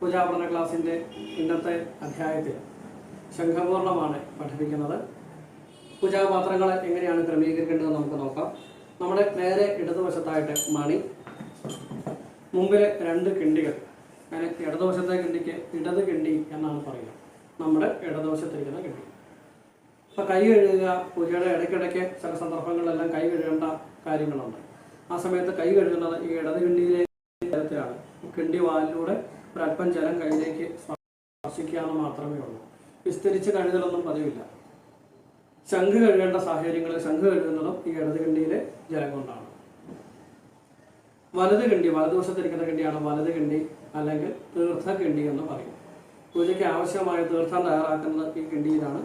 പൂജാപഠന ക്ലാസ്സിന്റെ ഇന്നത്തെ അധ്യായത്തിൽ ശംഖപൂർണമാണ് പഠിപ്പിക്കുന്നത്. പൂജാപാത്രങ്ങൾ എങ്ങനെയാണ് ക്രമീകരിക്കേണ്ടത് നമുക്ക് നോക്കാം. നമ്മുടെ നേരെ ഇടതുവശത്തായിട്ട് മണി മുമ്പിൽ രണ്ട് കിണ്ടികൾ. അങ്ങനെ ഇടതുവശത്തെ കിണ്ടിക്ക് ഇടത് കിണ്ടി എന്നാണ് പറയുക. നമ്മുടെ ഇടതുവശത്തിരിക്കുന്ന കിണ്ടി. അപ്പോൾ കൈ കഴുകുക പൂജയുടെ ഇടയ്ക്കിടയ്ക്ക് ചില സന്ദർഭങ്ങളിലെല്ലാം കൈ കഴുകേണ്ട കാര്യങ്ങളുണ്ട്. ആ സമയത്ത് കൈ കഴുകുന്നത് ഈ ഇടത് കിണ്ടിയിലെ തരത്തിലാണ് കിണ്ടി വാലിലൂടെ ഒരല്പം ജലം കയ്യിലേക്ക് സ്പർശിക്കാന്ന് മാത്രമേ ഉള്ളൂ. വിസ്തരിച്ച് കഴുകലൊന്നും പതിവില്ല. ശംഖ് കഴുകേണ്ട സാഹചര്യങ്ങളിൽ ശംഖ് കഴുകുന്നതും ഈ ഇടത് ജലം കൊണ്ടാണ്. വലത് കിണ്ടി വലതുവശത്തിരിക്കുന്ന കിണ്ടിയാണ് വലത് കിണ്ടി അല്ലെങ്കിൽ തീർത്ഥ കിണ്ടി എന്ന് പറയും. പൂജയ്ക്ക് ആവശ്യമായ തീർത്ഥം തയ്യാറാക്കുന്നത് ഈ കിണ്ടിയിലാണ്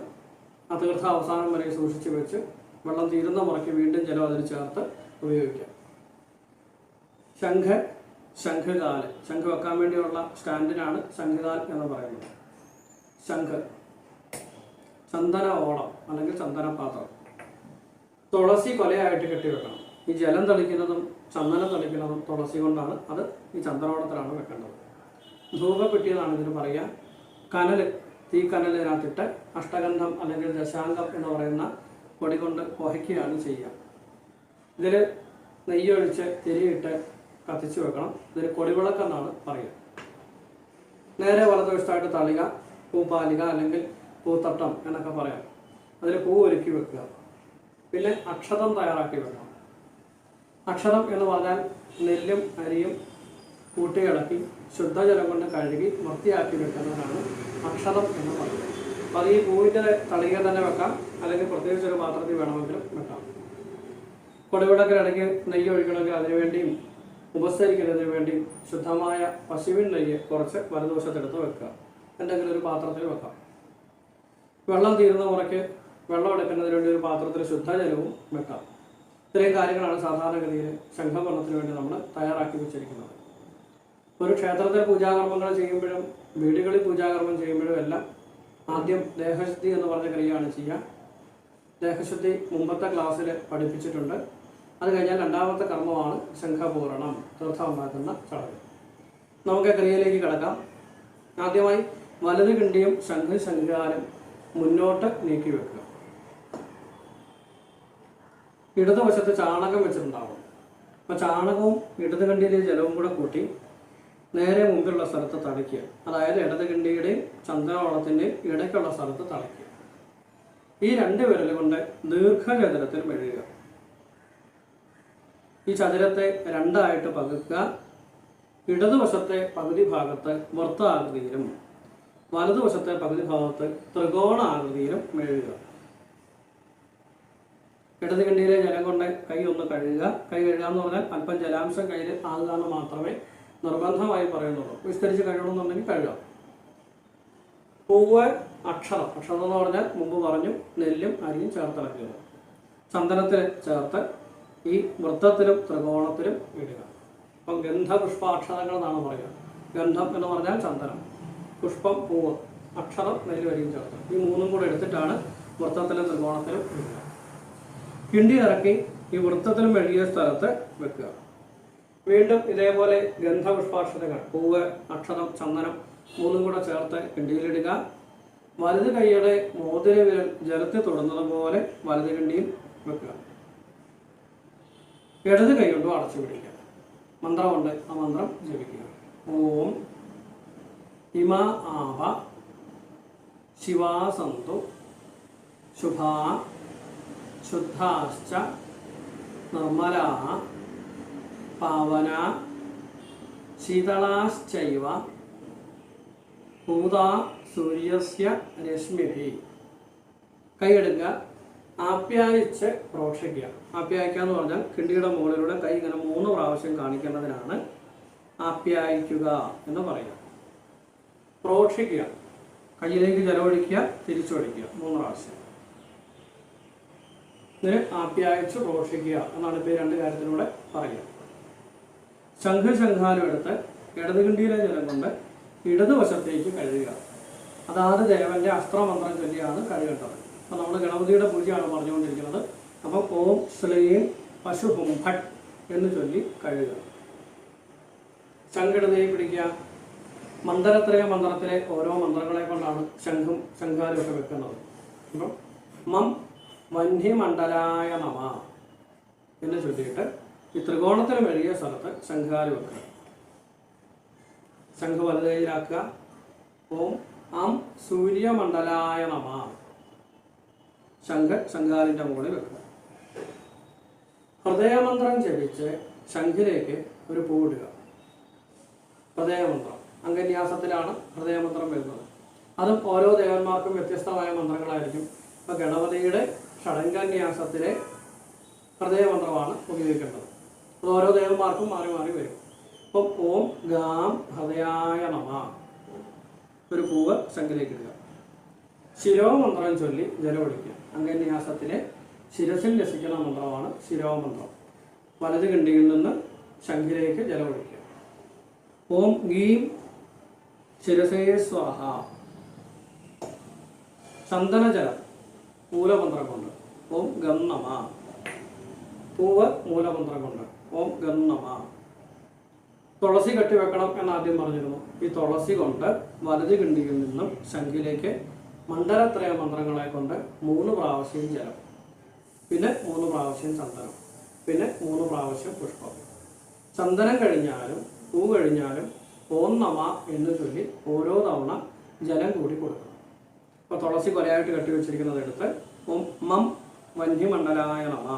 ആ തീർത്ഥം അവസാനം വരെ സൂക്ഷിച്ചു വെച്ച് വെള്ളം തീരുന്ന മുറയ്ക്ക് വീണ്ടും ജലം അതിൽ ചേർത്ത് ഉപയോഗിക്കാം. ശംഖ് ശംഖുകാൽ ശംഖ് വെക്കാൻ വേണ്ടിയുള്ള സ്റ്റാൻഡിനാണ് ശംഖുകാൽ എന്ന് പറയുന്നത്. ശംഖ് ചന്ദന ഓളം അല്ലെങ്കിൽ ചന്ദന പാത്രം. തുളസി കൊലയായിട്ട് കെട്ടിവെക്കണം ഈ ജലം തളിക്കുന്നതും ചന്ദനം തളിക്കുന്നതും തുളസി കൊണ്ടാണ് അത് ഈ ചന്ദനോളത്തിലാണ് വെക്കേണ്ടത്. ധൂപപ്പെട്ടിയെന്നാണ് ഇതിന് പറയുക. കനൽ തീ കനലിനകത്തിട്ട് അഷ്ടഗന്ധം അല്ലെങ്കിൽ ദശാംഗം എന്ന് പറയുന്ന പൊടി കൊണ്ട് കുഹയ്ക്കുകയാണ് ചെയ്യുക. ഇതിൽ നെയ്യൊഴിച്ച് തിരിയിട്ട് കത്തിച്ചു വെക്കണം. ഇതിൽ കൊടിവിളക്കെന്നാണ് പറയുക. നേരെ വലതുവശത്തായിട്ട് തളിക പൂപ്പാലിക അല്ലെങ്കിൽ പൂത്തട്ടം എന്നൊക്കെ പറയാം. അതിൽ പൂ ഒരുക്കി വെക്കുക. പിന്നെ അക്ഷതം തയ്യാറാക്കി വെക്കണം. അക്ഷതം എന്ന് പറഞ്ഞാൽ നെല്ലും അരിയും കൂട്ടിയിളക്കി ശുദ്ധജലം കൊണ്ട് കഴുകി വൃത്തിയാക്കി വെക്കുന്നതാണ് അക്ഷതം എന്ന് പറയുന്നത്. അപ്പോൾ അത് ഈ പൂവിന്റെ തളിക തന്നെ വെക്കാം. അല്ലെങ്കിൽ പ്രത്യേകിച്ച് ഒരു പാത്രത്തിൽ വേണമെങ്കിലും വെക്കാം. കൊടിവിളക്കിനിടയ്ക്ക് നെയ്യ് ഒഴിക്കണമെങ്കിൽ അതിനുവേണ്ടിയും ഉപസരിക്കുന്നതിന് വേണ്ടി ശുദ്ധമായ പശുവിൻ നെയ്യ് കുറച്ച് വലതുവശത്തെടുത്ത് വെക്കുക. എന്തെങ്കിലും ഒരു പാത്രത്തിൽ വെക്കാം. വെള്ളം തീരുന്ന മുറയ്ക്ക് വെള്ളം എടുക്കുന്നതിന് വേണ്ടി ഒരു പാത്രത്തിൽ ശുദ്ധജലവും വെക്കാം. ഇത്രയും കാര്യങ്ങളാണ് സാധാരണഗതിയിൽ ശംഖവർണത്തിന് വേണ്ടി നമ്മൾ തയ്യാറാക്കി വെച്ചിരിക്കുന്നത്. ഒരു ക്ഷേത്രത്തിൽ പൂജാകർമ്മങ്ങൾ ചെയ്യുമ്പോഴും വീടുകളിൽ പൂജാകർമ്മം ചെയ്യുമ്പോഴും എല്ലാം ആദ്യം ദേഹശുദ്ധി എന്ന് പറഞ്ഞ ക്രിയയാണ് ചെയ്യുക. ദേഹശുദ്ധി മുമ്പത്തെ ക്ലാസ്സിൽ പഠിപ്പിച്ചിട്ടുണ്ട്. അത് കഴിഞ്ഞാൽ രണ്ടാമത്തെ കർമ്മമാണ് ശംഖപൂരണം തീർത്ഥം ഉണ്ടാക്കുന്ന ചടങ്ങ്. നമുക്ക് ക്രിയയിലേക്ക് കിടക്കാം. ആദ്യമായി വലത് കിണ്ടിയും ശംഖ് ശംഖാലും മുന്നോട്ട് നീക്കി വെക്കുക. ഇടതുവശത്ത് ചാണകം വെച്ചിട്ടുണ്ടാവും. അപ്പോൾ ചാണകവും ഇടത് കണ്ടിയിലെ ജലവും കൂടെ കൂട്ടി നേരെ മുമ്പിലുള്ള സ്ഥലത്ത് തളിക്കുക. അതായത് ഇടത് കിണ്ടിയുടെയും ചന്ദ്രവളത്തിന്റെയും ഇടയ്ക്കുള്ള സ്ഥലത്ത് തളിക്കുക. ഈ രണ്ട് വിരലുകൊണ്ട് ദീർഘചതുരത്തിൽ മെഴുകുക. ഈ ചതുരത്തെ രണ്ടായിട്ട് പകുക്കുക. ഇടതുവശത്തെ പകുതി ഭാഗത്ത് വൃത്താകൃതിയിലും വലതുവശത്തെ പകുതി ഭാഗത്ത് ത്രികോണ ആകൃതിയിലും മെഴുകുക. ഇടത് കണ്ടിയിലെ ജലം കൊണ്ട് കൈ ഒന്ന് കഴുകുക. കൈ കഴുകുക എന്ന് പറഞ്ഞാൽ അല്പം ജലാംശം കയ്യിൽ ആകുക എന്ന് മാത്രമേ നിർബന്ധമായി പറയുന്നുള്ളൂ. വിസ്തരിച്ച് കഴുകണമെന്നുണ്ടെങ്കിൽ കഴുകാം പൂവ് അക്ഷരം. അക്ഷരം എന്ന് പറഞ്ഞാൽ മുമ്പ് പറഞ്ഞു നെല്ലും അരിയും ചേർത്തിളക്കുക ചന്ദനത്തിൽ ചേർത്ത് ഈ വൃത്തത്തിലും ത്രികോണത്തിലും ഇടുക. അപ്പം ഗന്ധപുഷ്പാക്ഷരങ്ങൾ എന്നാണ് പറയുക. ഗന്ധം എന്ന് പറഞ്ഞാൽ ചന്ദനം. പുഷ്പം പൂവ് അക്ഷരം നെല്ലുവരിയും ചേർത്ത്. ഈ മൂന്നും കൂടെ എടുത്തിട്ടാണ് വൃത്തത്തിലും ത്രികോണത്തിലും ഇടുക. കിണ്ടി ഇറക്കി ഈ വൃത്തത്തിലും എഴുതിയ സ്ഥലത്ത് വെക്കുക. വീണ്ടും ഇതേപോലെ ഗന്ധപുഷ്പാക്ഷരങ്ങൾ പൂവ് അക്ഷരം ചന്ദനം മൂന്നും കൂടെ ചേർത്ത് കിണ്ടിയിലിടുക. വലത് കൈയുടെ മോതിര വിരൽ ജലത്തിൽ തൊടുന്നത് പോലെ വലത് കിണ്ടിയിൽ വെക്കുക. ഇടത് കൈ കൊണ്ടും അടച്ചു പിടിക്കുക. മന്ത്രമുണ്ട് ആ മന്ത്രം ജപിക്കുക. ഓം ഇമ ആവ ശിവാസന്തു ശുഭാ ശുദ്ധാശ്ച നിർമ്മലാ പാവന ശീതളാശ്ചൈവ ഭൂതാ സൂര്യസ്യ രശ്മിഭി. കൈയെടുക്കുക ആപ്യായിച്ച് പ്രോക്ഷിക്കുക ആപ്യായിക്കുക എന്ന് പറഞ്ഞാൽ കിണ്ടിയുടെ മുകളിലൂടെ കൈ ഇങ്ങനെ മൂന്ന് പ്രാവശ്യം കാണിക്കേണ്ടതിനാണ് ആപ്യായിക്കുക എന്ന് പറയുക. പ്രോക്ഷിക്കുക കയ്യിലേക്ക് ജലമൊഴിക്കുക തിരിച്ചൊഴിക്കുക. മൂന്ന് പ്രാവശ്യം. ആപ്യായിച്ച് പ്രോക്ഷിക്കുക എന്നാണ് ഇപ്പോൾ രണ്ട് കാര്യത്തിലൂടെ പറയുക. ശംഖ് ശംഖാനം എടുത്ത് ഇടതുകിണ്ടിയിലെ ജലം കൊണ്ട് ഇടതുവശത്തേക്ക് കഴുകുക. അതാത് ദേവന്റെ അസ്ത്രമന്ത്രം ചൊല്ലിയാണ് കഴുകേണ്ടത്. അപ്പം നമ്മൾ ഗണപതിയുടെ പൂജയാണ് പറഞ്ഞുകൊണ്ടിരിക്കുന്നത്. അപ്പം ഓം ശ്ലീം പശുഹും ഭട്ട് എന്ന് ചൊല്ലി കഴുകുക. ശങ്കടതയെ പിടിക്കുക. മന്ത്രത്രയ മന്ത്രത്തിലെ ഓരോ മന്ത്രങ്ങളെ കൊണ്ടാണ് ശംഖും ശംഖാലും വെക്കുന്നത്. അപ്പം മം വന്യമണ്ഡലായ നമ എന്ന് ചൊല്ലിയിട്ട് ഈ ത്രികോണത്തിന് മെഴുകിയ സ്ഥലത്ത് ശംഖാൽ വെക്കുക. ശംഖ് വലുതയിലാക്കുക. ഓം അം സൂര്യമണ്ഡലായ നമ ശംഖ് ശംഖാലിന്റെ മുകളിൽ വെക്കുക. ഹൃദയമന്ത്രം ജപിച്ച് ശംഖിലേക്ക് ഒരു പൂവിടുക ഹൃദയമന്ത്രം. അംഗന്യാസത്തിലാണ് ഹൃദയമന്ത്രം വരുന്നത്. അതും ഓരോ ദേവന്മാർക്കും വ്യത്യസ്തമായ മന്ത്രങ്ങളായിരിക്കും. ഇപ്പൊ ഗണപതിയുടെ ഷടങ്കന്യാസത്തിലെ ഹൃദയമന്ത്രമാണ് ഉപയോഗിക്കേണ്ടത്. അത് ഓരോ ദേവന്മാർക്കും മാറി മാറി വരും. അപ്പം ഓം ഗാം ഹൃദയായ നമ. ഒരു പൂവ് ശംഖിലേക്ക് ഇടുക. ശിരോമന്ത്രം ചൊല്ലി ജലമൊഴിക്കുക അംഗന്യാസത്തിലെ ശിരസിൽ രസിക്കുന്ന മന്ത്രമാണ് ശിരോമന്ത്രം. വലത് കിണ്ടിയിൽ നിന്ന് ശംഖിലേക്ക് ജലമൊഴിക്കുക. ഓം ഗീം ശിരസേ സ്വാഹ. ചന്ദനജലം മൂലമന്ത്രം കൊണ്ട് ഓം ഗന്നമ നമ. പൂവ് മൂലമന്ത്രം കൊണ്ട് ഓം ഗന്നമ നമ. തുളസി കെട്ടിവെക്കണം എന്ന് ആദ്യം പറഞ്ഞിരുന്നു. ഈ തുളസി കൊണ്ട് വലത് കിണ്ടിയിൽ നിന്നും ശംഖിലേക്ക് മണ്ഡലത്രയ മന്ത്രങ്ങളെ കൊണ്ട് മൂന്ന് പ്രാവശ്യം ജലം പിന്നെ മൂന്ന് പ്രാവശ്യം ചന്ദനം പിന്നെ മൂന്ന് പ്രാവശ്യം പുഷ്പം. ചന്ദനം കഴിഞ്ഞാലും പൂ കഴിഞ്ഞാലും ഓം നമ എന്ന് ചൊല്ലി ഓരോ തവണ ജലം കൂടി കൊടുക്കണം. അപ്പോൾ തുളസി കൊലയായിട്ട് കെട്ടിവെച്ചിരിക്കുന്നത് എടുത്ത് ഓം മം വന്യമണ്ഡലായ നമ.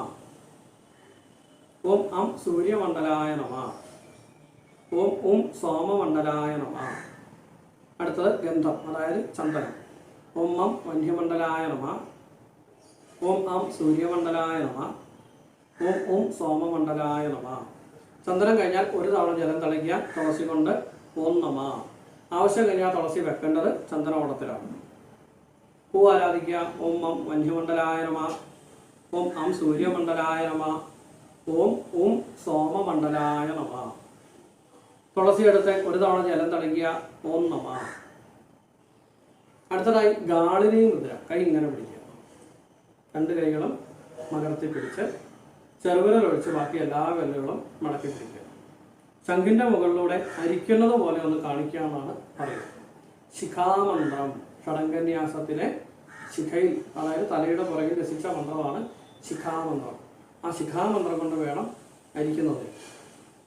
ഓം അം സൂര്യമണ്ഡലായ നമ. ഓം ഓം സോമമണ്ഡലായ നമ. അടുത്തത് ഗന്ധം അതായത് ചന്ദനം. ഓം അം വന്യമണ്ഡലായ നമ. ഓം അം സൂര്യമണ്ഡലായ നമ. ഓം ഓം സോമമണ്ഡലായ നമ. ചന്ദ്രൻ കഴിഞ്ഞാൽ ഒരു തവണ ജലം തളിക്കുക തുളസി കൊണ്ട് ഓം നമ. ആവശ്യം കഴിഞ്ഞാൽ തുളസി വെക്കേണ്ടത് ചന്ദനോടത്തിലാണ് പൂ ആരാധിക്കുക? ഓം അം വന്യമണ്ഡലായ നമ. ഓം അം സൂര്യമണ്ഡലായ നമ. ഓം ഓം സോമമണ്ഡലായ നമ. തുളസി എടുത്ത് ഒരു തവണ ജലം തളിക്കുക ഓം നമ. അടുത്തതായി ഗാളിനി മുദ്ര. കൈ ഇങ്ങനെ പിടിക്കുക. രണ്ട് കൈകളും മകർത്തി പിടിച്ച് ചെറുവിരൽ ഒഴിച്ച് ബാക്കി എല്ലാ വിരലുകളും മടക്കി പിടിക്കുക. ശംഖിന്റെ മുകളിലൂടെ അരിക്കുന്നത് പോലെ ഒന്ന് കാണിക്കുക എന്നാണ് പറയുന്നത്. ശിഖാമന്ത്രം. ഷടങ്കന്യാസത്തിലെ ശിഖയിൽ അതായത് തലയുടെ പുറകിൽ രസിച്ച മന്ത്രമാണ് ശിഖാമന്ത്രം. ആ ശിഖാമന്ത്രം കൊണ്ട് വേണം അരിക്കുന്നത്.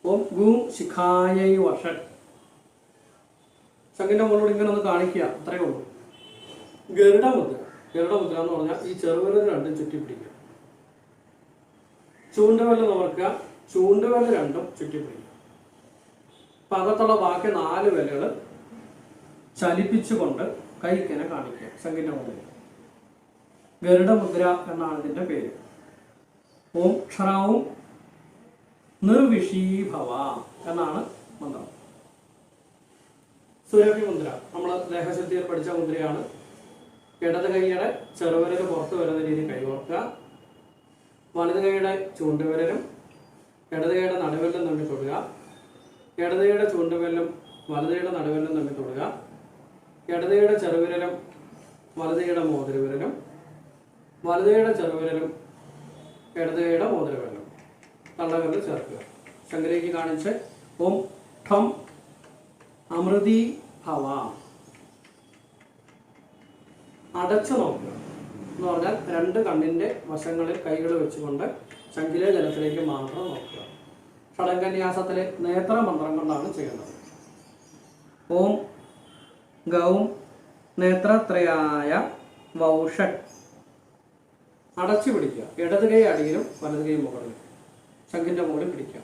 ഓം ഗും ശിഖായൈ വർഷൻ. ശംഖിന്റെ മുകളിലൂടെ ഇങ്ങനെ ഒന്ന് കാണിക്കുക. അത്രയേ ഉള്ളൂ. ഗരുഡമുദ്ര. ഗരുഡമുദ്ര എന്ന് പറഞ്ഞാൽ ഈ ചെറുവിരൽ രണ്ടും ചുറ്റി പിടിക്കുക ചൂണ്ടവല്ല നോക്കുക ചൂണ്ടവല രണ്ടും ചുറ്റി പിടിക്കുക അപ്പൊ അകത്തുള്ള ബാക്കി നാല് വിലകൾ ചലിപ്പിച്ചുകൊണ്ട് കൈക്കനെ കാണിക്കുക ശംഖിന്റെ മുദ്ര ഗരുഡമുദ്ര എന്നാണ് ഇതിന്റെ പേര്. ഓം ക്ഷറാവും നിർവിഷീഭവ എന്നാണ് മന്ത്രം. സൂര്യഭി മുദ്ര നമ്മൾ ദേഹശുദ്ധിയിൽ പഠിച്ച മുദ്രയാണ് ഇടത് കൈയുടെ ചെറുവിരൽ പുറത്ത് വരുന്ന രീതിയിൽ കൈകോർക്കുക. വലത് കൈയുടെ ചൂണ്ടുവിരലും ഇടത് കൈയുടെ നടുവിരലും തമ്മിൽ തൊടുക. ഇടത് കൈയുടെ ചൂണ്ടുവിരലും വലത് കൈയുടെ നടുവിരലും തമ്മിൽ തൊടുക. ഇടത് കൈയുടെ ചെറുവിരലും വലത് കൈയുടെ മോതിരവിരലും വലത് കൈയുടെ ചെറുവിരലും ഇടത് കൈയുടെ മോതിരവിരലും തള്ളവിരൽ ചേർക്കുക. ശങ്കരേക്ക് കാണിച്ച് ഓം ഠം അമൃതി ഭവ. അടച്ചു നോക്കുക. എന്ന് പറഞ്ഞാൽ രണ്ട് കണ്ണിന്റെ വശങ്ങളിൽ കൈകൾ വെച്ചുകൊണ്ട് ചങ്കിലെ ജലത്തിലേക്ക് മാത്രം നോക്കുക. ഷടങ്കന്യാസത്തിലെ നേത്ര മന്ത്രം കൊണ്ടാണ് ചെയ്യുന്നത്. ഓം ഗൗം നേത്രത്രയായ വൗഷൻ അടച്ചു പിടിക്കുക. ഇടത് കൈ അടിയിലും വലത് കൈ മുകളിലും. ശംഖിന്റെ മുകളിൽ പിടിക്കുക.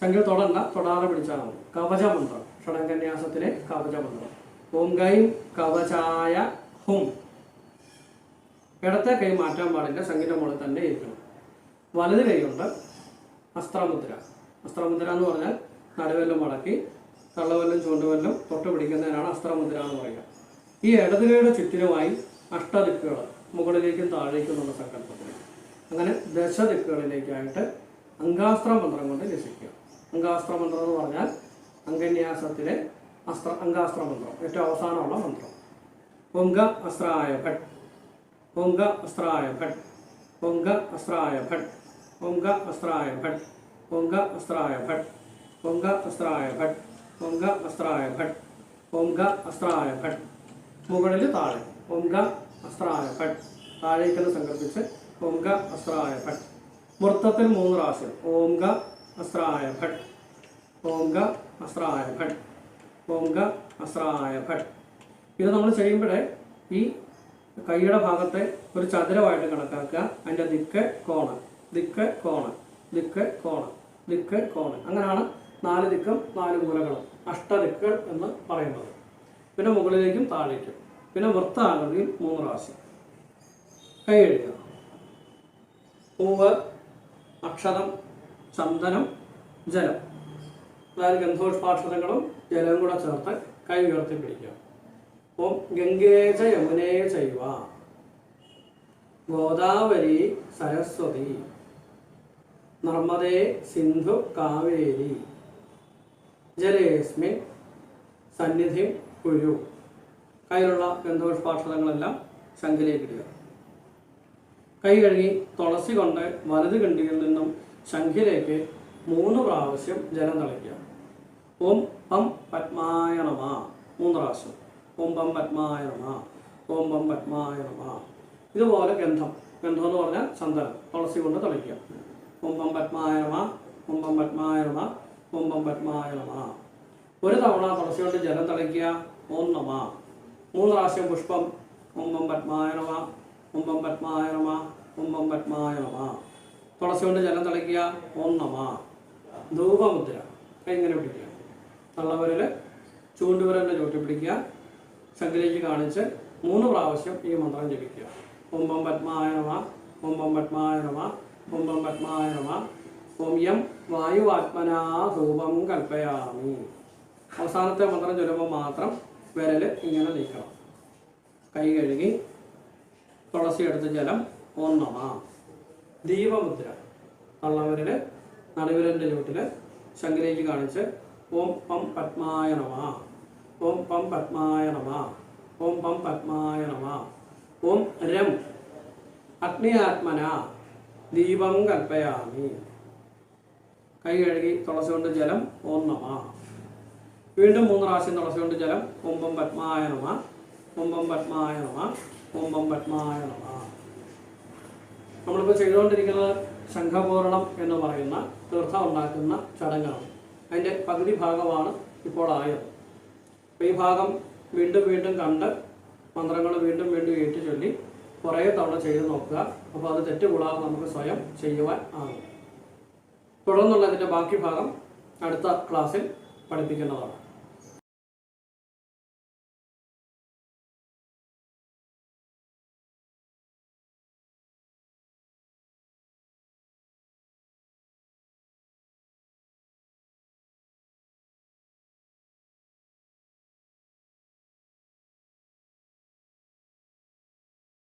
ശങ്കിൽ തൊടണ്ട തൊടാതെ പിടിച്ചാൽ മതി. കവചമന്ത്രം. ഷടങ്കന്യാസത്തിലെ കവചമന്ത്രം. ഓം ഗൈം കവചായ ഹും. ഇടത്തെ കൈ മാറ്റാൻ പാടില്ല സംഗീതം മുകളിൽ തന്നെ ഇരിക്കണം വലത് കൈയുണ്ട് അസ്ത്രമുദ്ര. അസ്ത്രമുദ്ര എന്ന് പറഞ്ഞാൽ നടുവെല്ലും മടക്കി തള്ളവെല്ലും ചൂണ്ടുവെല്ലും തൊട്ട് പിടിക്കുന്നതിനാണ് അസ്ത്രമുദ്ര എന്ന് പറയുക. ഈ ഇടത് കൈയുടെ ചുറ്റിനുമായി അഷ്ടദിക്കുകൾ മുകളിലേക്കും താഴേക്കും എന്നുള്ള സങ്കല്പത്തിൽ അങ്ങനെ ദശദിക്കുകളിലേക്കായിട്ട് അങ്കാസ്ത്ര മന്ത്രം കൊണ്ട് രസിക്കുക അങ്കാസ്ത്ര മന്ത്രം എന്ന് പറഞ്ഞാൽ അങ്കന്യാസത്തിലെ അസ്ത്ര അങ്കാസ്ത്ര മന്ത്രം ഏറ്റവും അവസാനമുള്ള മന്ത്രം. പൊങ്ക അസ്രായ ഭട്ട് പൊങ്ക അസ്രായ ഭട്ട് പൊങ്ക അസ്രായ ഭട്ട് പൊങ്ക അസ്രായ ഭട്ട് പൊങ്ക അസ്രായ ഭട്ട് പൊങ്ക അസ്രായ ഭട്ട് പൊങ്ക അസ്രായ ഭട്ട് ഓംഗ അസ്രായ ഭട്ട് മുകളിൽ താഴെ ഓം അസ്രായ ഭട്ട് താഴേക്കെന്ന് സങ്കല്പിച്ച് ഓംഗ അസ്രായ ഭട്ട് വൃത്തത്തിൽ മൂന്ന് പ്രാവശ്യം ഓംഗ അസ്രായ ഭട്ട് ഓംഗ അസ്രായ ഭട്ട് ഓംഗ അസ്രായ ഫട്ട് ഇത് നമ്മൾ ചെയ്യുമ്പോഴേ ഈ കൈയുടെ ഭാഗത്തെ ഒരു ചതുരമായിട്ട് കണക്കാക്കുക. അതിന്റെ ദിക്ക് കോണ് ദിക്ക് കോണ് ദിക്ക് കോണ് ദിക്ക് കോണ്. അങ്ങനെയാണ് നാല് ദിക്കും നാല് മൂലകളും അഷ്ടദിക്കുകൾ എന്ന് പറയുന്നത്. പിന്നെ മുകളിലേക്കും താഴേക്കും. പിന്നെ വൃത്താകൃതിയിൽ മൂന്ന് പ്രാവശ്യം. കൈ എഴുതുക. പൂവ് അക്ഷരം ചന്ദനം ജലം. അതായത് ഗന്ധോഷ്പാക്ഷരങ്ങളും ജലവും കൂടെ ചേർത്ത് കൈ ഉയർത്തി പിടിക്കുക ഓം ഗംഗേ ച യമുനേ ചൈവ ഗോദാവരി സരസ്വതി നർമ്മദേ സിന്ധു കാവേരി ജലേസ്മിൻ സന്നിധി കുരു കയ്യിലുള്ള ഗന്ധോഷ്പാക്ഷരങ്ങളെല്ലാം ശംഖിലേക്ക് ഇടുക. കൈ കഴുകി തുളസി കൊണ്ട് വലത് കണ്ടിയിൽ നിന്നും ശംഖിലേക്ക് മൂന്ന് പ്രാവശ്യം ജലം തളിക്കുക. ഓം പം പത്മായ മൂന്ന് പ്രാവശ്യം. ഓം പം പത്മായ നമ ഓം പം പത്മായ ഇതുപോലെ ഗന്ധം. ഗന്ധം എന്ന് പറഞ്ഞാൽ ചന്ദനം തുളസി കൊണ്ട് തളിക്കുക ഓം പം പത്മായ നമ ഓം പം പത്മായ നമ ഓം പത്മായ ഒരു തവണ തുളസി കൊണ്ട് ജലം തളിക്കുക ഓം നമ. മൂന്ന് പ്രാവശ്യം പുഷ്പം. ഓം പം പത്മായ നമ ഓം പം പത്മായ നമ ഓം പത്മായ തുളസി കൊണ്ട് ജലം തളിക്കുക ഓം നമ. ധൂപമുദ്ര. ഇങ്ങനെ പിടിക്കുക. തള്ളവിരൽ ചൂണ്ടുവിരലിന്റെ ചൂട്ടി പിടിക്കുക. ശങ്കിലേക്ക് കാണിച്ച് മൂന്ന് പ്രാവശ്യം ഈ മന്ത്രം ജപിക്കുക. ഓം പത്മായ നമ ഓം പത്മായ നമ ഓം പത്മായ ഓം യം വായുവാത്മനാ ധൂപം കൽപ്പയാമി. അവസാനത്തെ മന്ത്രം ചൊല്ലുമ്പോൾ മാത്രം വിരൽ ഇങ്ങനെ നീക്കണം. കൈ കഴുകി തുളസി എടുത്ത് ജലം ഒന്നമ നമ. ദീപമുദ്ര. ഉള്ളവരിൽ നടുവിരലിന്റെ ചുവട്ടിൽ ശങ്കിലേക്ക് കാണിച്ച് ഓം പം പത്മായ ഓം പം പത്മായ നമ. ഓം പം പത്മായ നമ. ഓം രം. അഗ്നിയാത്മന. ദീപം കൽപ്പയാമി. കൈ കഴുകി തുളസി കൊണ്ട് ജലം ഓം നമ. വീണ്ടും മൂന്ന് പ്രാവശ്യം തുളസി കൊണ്ട് ജലം ഓം പം പത്മായ നമ. ഓം പം പത്മായ നമ. ഓം പം പത്മായ നമ. നമ്മളിപ്പോൾ ചെയ്തുകൊണ്ടിരിക്കുന്നത് ശംഖപൂരണം എന്ന് പറയുന്ന തീർത്ഥം ഉണ്ടാക്കുന്ന ചടങ്ങാണ്. അതിന്റെ പകുതി ഭാഗമാണ് ഇപ്പോൾ ആയത്. ഈ ഭാഗം വീണ്ടും വീണ്ടും കണ്ട് മന്ത്രങ്ങൾ വീണ്ടും വീണ്ടും ഏറ്റു ചൊല്ലി കുറേ തവണ ചെയ്ത് നോക്കുക. അപ്പോൾ അത് തെറ്റുകൂടാതെ നമുക്ക് സ്വയം ചെയ്യുവാൻ ആകും. തുടർന്നുള്ള ഇതിന്റെ ബാക്കി ഭാഗം അടുത്ത ക്ലാസ്സിൽ പഠിപ്പിക്കുന്നതാണ്.